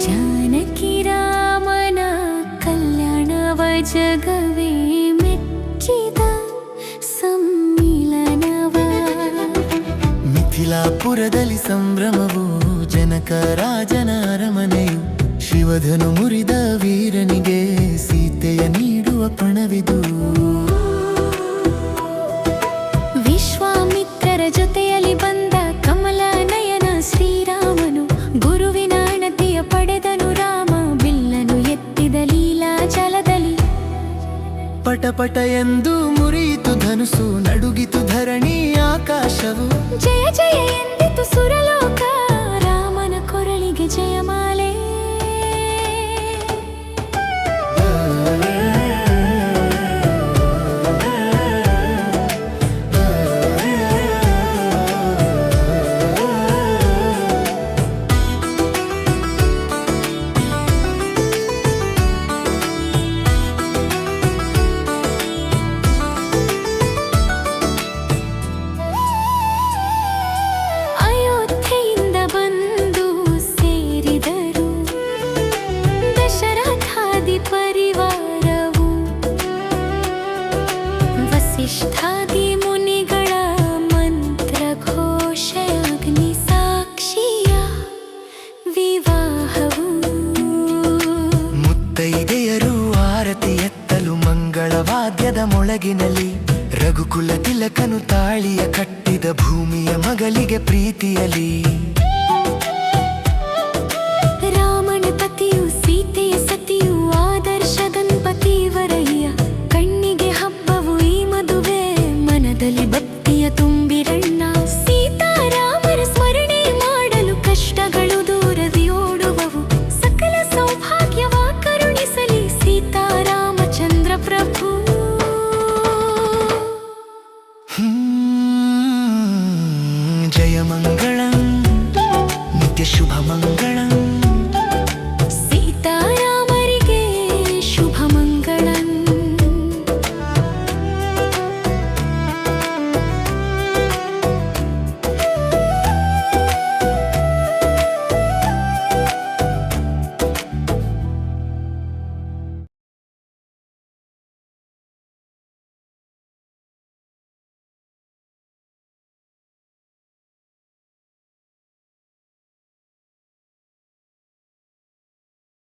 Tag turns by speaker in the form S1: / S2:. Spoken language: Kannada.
S1: ಜಾನಕಿರಾಮನ ಕಲ್ಯಾಣವ ಮೆಚ್ಚಿದ ಸಮ್ಮಿಲನವ.
S2: ಮಿಥಿಲಾಪುರದಲ್ಲಿ ಸಂಭ್ರಮವು ಜನಕ ರಾಜನ ಅರಮನೆಯು. ಶಿವಧನು ಮುರಿದ ವೀರನಿಗೆ ಸೀತೆಯ ನೀಡುವ ಪಣವಿದು ಪಟ ಪಟ ಎಂದು ಮುರಿಯಿತು ಧನುಸು ನಡುಗಿತು ಧರಣಿ ಆಕಾಶವು
S1: ಜಯ ಜಯ ಎಂದಿತು ಸುರಲೋಕ
S2: ಮೊಳಗಿನಲ್ಲಿ ರಘುಕುಲ ತಿಲಕನು ತಾಳಿಯ ಕಟ್ಟಿದ ಭೂಮಿಯ ಮಗಳಿಗೆ ಪ್ರೀತಿಯಲಿ. Hmm.